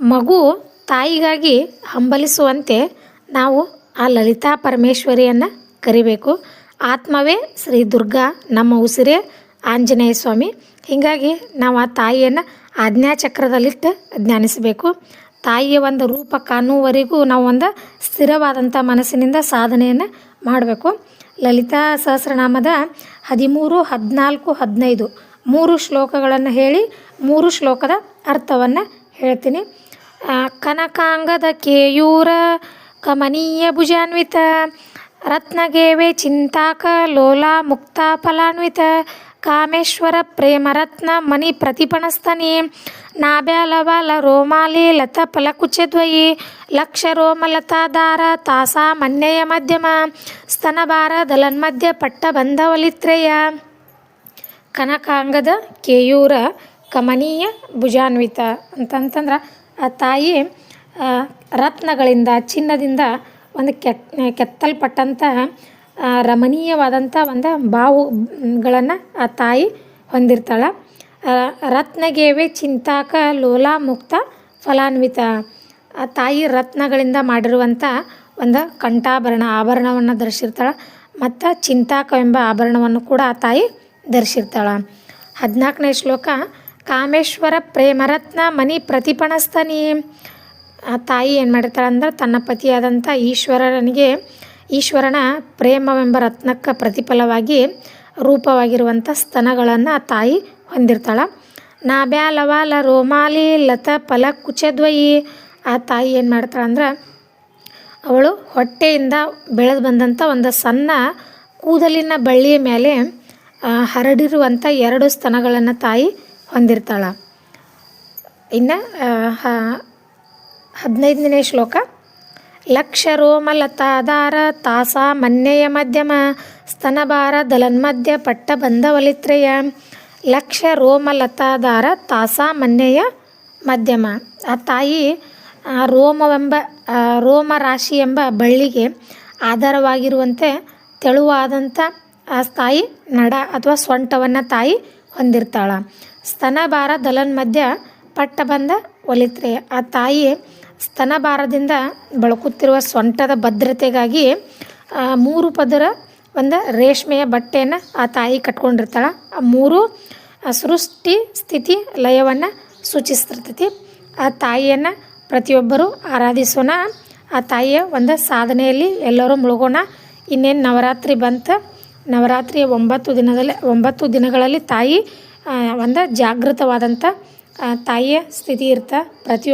ಮಗು ತಾಯಿಗಾಗಿ ಹಂಬಲಿಸುವಂತೆ ನಾವು ಆ ಲಲಿತಾ ಪರಮೇಶ್ವರಿಯನ್ನು ಕರಿಬೇಕು. ಆತ್ಮವೇ ಶ್ರೀ ದುರ್ಗಾ, ನಮ್ಮ ಉಸಿರೇ ಆಂಜನೇಯ ಸ್ವಾಮಿ. ಹೀಗಾಗಿ ನಾವು ಆ ತಾಯಿಯನ್ನು ಆಜ್ಞಾಚಕ್ರದಲ್ಲಿಟ್ಟು ಧ್ಯಾನಿಸಬೇಕು ತಾಯಿಯ ಒಂದು ರೂಪ ಕಾಣುವವರೆಗೂ ನಾವು ಒಂದು ಸ್ಥಿರವಾದಂಥ ಮನಸ್ಸಿನಿಂದ ಸಾಧನೆಯನ್ನು ಮಾಡಬೇಕು. ಲಲಿತಾ ಸಹಸ್ರನಾಮದ ಹದಿಮೂರು, ಹದಿನಾಲ್ಕು, ಹದಿನೈದು ಮೂರು ಶ್ಲೋಕಗಳನ್ನು ಹೇಳಿ ಮೂರು ಶ್ಲೋಕದ ಅರ್ಥವನ್ನು ಹೇಳ್ತೀನಿ. ಕನಕಾಂಗದ ಕೇಯೂರ, ಕಮನೀಯ ಭುಜಾನ್ವಿತ, ರತ್ನಗೇವೆ ಚಿಂತಾಕ, ಲೋಲಾ ಮುಕ್ತ ಫಲಾನ್ವಿತ, ಕಾಮೇಶ್ವರ ಪ್ರೇಮರತ್ನ ಮಣಿ ಪ್ರತಿಪಣಸ್ತನಿ, ನಾಬ್ಯಾಲವಾಲ ರೋಮಾಲಿ ಲತ ಫಲಕುಚದ್ವಯಿ ಲಕ್ಷ ರೋಮಲತಾದಾರ ತಾಸಾ ಮನ್ಯಯ ಮಧ್ಯಮ, ಸ್ತನಭಾರ ದಲನ್ಮಧ್ಯ ಪಟ್ಟ ಬಂಧವಲಿತ್ರೇಯ ಕನಕಾಂಗದ ಕೇಯೂರ, ಕಮನೀಯ ಭುಜಾನ್ವಿತ ಅಂತಂತಂದ್ರೆ ಆ ತಾಯಿ ರತ್ನಗಳಿಂದ, ಚಿನ್ನದಿಂದ ಒಂದು ಕೆತ್ ಕೆತ್ತಲ್ಪಟ್ಟಂಥ ರಮಣೀಯವಾದಂಥ ಒಂದು ಬಾವುಗಳನ್ನು ಆ ತಾಯಿ ಹೊಂದಿರ್ತಾಳೆ. ರತ್ನಗೇವೆ ಚಿಂತಾಕ ಲೋಲಾ ಮುಕ್ತ ಫಲಾನ್ವಿತ. ಆ ತಾಯಿ ರತ್ನಗಳಿಂದ ಮಾಡಿರುವಂಥ ಒಂದು ಕಂಠಾಭರಣ, ಆಭರಣವನ್ನು ಧರಿಸಿರ್ತಾಳೆ ಮತ್ತು ಚಿಂತಾಕ ಎಂಬ ಆಭರಣವನ್ನು ಕೂಡ ಆ ತಾಯಿ ಧರಿಸಿರ್ತಾಳೆ. ಹದಿನಾಲ್ಕನೇ ಶ್ಲೋಕ ಕಾಮೇಶ್ವರ ಪ್ರೇಮರತ್ನ ಮನಿ ಪ್ರತಿಪಣಸ್ತನಿ. ಆ ತಾಯಿ ಏನು ಮಾಡಿರ್ತಾಳೆ ಅಂದ್ರೆ ತನ್ನ ಪತಿಯಾದಂಥ ಈಶ್ವರನಿಗೆ ಈಶ್ವರನ ಪ್ರೇಮವೆಂಬ ರತ್ನಕ್ಕೆ ಪ್ರತಿಫಲವಾಗಿ ರೂಪವಾಗಿರುವಂಥ ಸ್ತನಗಳನ್ನು ಆ ತಾಯಿ ಹೊಂದಿರ್ತಾಳೆ. ನಾಬ್ಯಾಲವಾಲ ರೋಮಾಲಿ ಲತ ಫಲ ಕುಚದ್ವಯಿ. ಆ ತಾಯಿ ಏನು ಮಾಡ್ತಾಳೆ ಅಂದ್ರೆ ಅವಳು ಹೊಟ್ಟೆಯಿಂದ ಬೆಳೆದು ಬಂದಂಥ ಒಂದು ಸಣ್ಣ ಕೂದಲಿನ ಬಳ್ಳಿಯ ಮೇಲೆ ಹರಡಿರುವಂಥ ಎರಡು ಸ್ತನಗಳನ್ನು ತಾಯಿ ಹೊಂದಿರ್ತಾಳೆ. ಇನ್ನು ಹದಿನೈದನೇ ಶ್ಲೋಕ. ಲಕ್ಷ ರೋಮಲತಾದಾರ ತಾಸ ಮನ್ಯಯ ಮಧ್ಯಮ ಸ್ತನಭಾರ ದಲನ್ಮಧ್ಯ ಪಟ್ಟ ಬಂಧವಲಿತ್ರಯ. ಲಕ್ಷ ರೋಮಲತಾದಾರ ತಾಸ ಮನ್ಯಯ ಮಧ್ಯಮ. ಆ ತಾಯಿ ರೋಮವೆಂಬ ರೋಮ ರಾಶಿ ಎಂಬ ಬಳ್ಳಿಗೆ ಆಧಾರವಾಗಿರುವಂತೆ ತೆಳುವಾದಂಥ ಆ ತಾಯಿ ನಡ ಅಥವಾ ಸೊಂಟವನ್ನು ತಾಯಿ ಹೊಂದಿರ್ತಾಳೆ. ಸ್ತನಭಾರ ದಲನ್ ಮಧ್ಯ ಪಟ್ಟ ಬಂದ ಒಲಿತ್ರೆ. ಆ ತಾಯಿ ಸ್ತನಭಾರದಿಂದ ಬಳಕುತ್ತಿರುವ ಸೊಂಟದ ಭದ್ರತೆಗಾಗಿ ಮೂರು ಪದರ ಒಂದು ರೇಷ್ಮೆಯ ಬಟ್ಟೆಯನ್ನು ಆ ತಾಯಿ ಕಟ್ಕೊಂಡಿರ್ತಾಳೆ. ಆ ಮೂರು ಸೃಷ್ಟಿ ಸ್ಥಿತಿ ಲಯವನ್ನು ಸೂಚಿಸ್ತಿರ್ತೈತಿ. ಆ ತಾಯಿಯನ್ನು ಪ್ರತಿಯೊಬ್ಬರು ಆರಾಧಿಸೋಣ. ಆ ತಾಯಿಯ ಒಂದು ಸಾಧನೆಯಲ್ಲಿ ಎಲ್ಲರೂ ಮುಳುಗೋಣ. ಇನ್ನೇನು ನವರಾತ್ರಿ ಬಂತು ನವರಾತ್ರಿಯ ಒಂಬತ್ತು ದಿನದಲ್ಲಿ ಒಂಬತ್ತು ದಿನಗಳಲ್ಲಿ ತಾಯಿ ಒಂದು ಜಾಗೃತವಾದಂಥ ತಾಯಿಯ ಸ್ಥಿತಿ ಇರ್ತಾ ಪ್ರತಿಯೊಬ್ಬ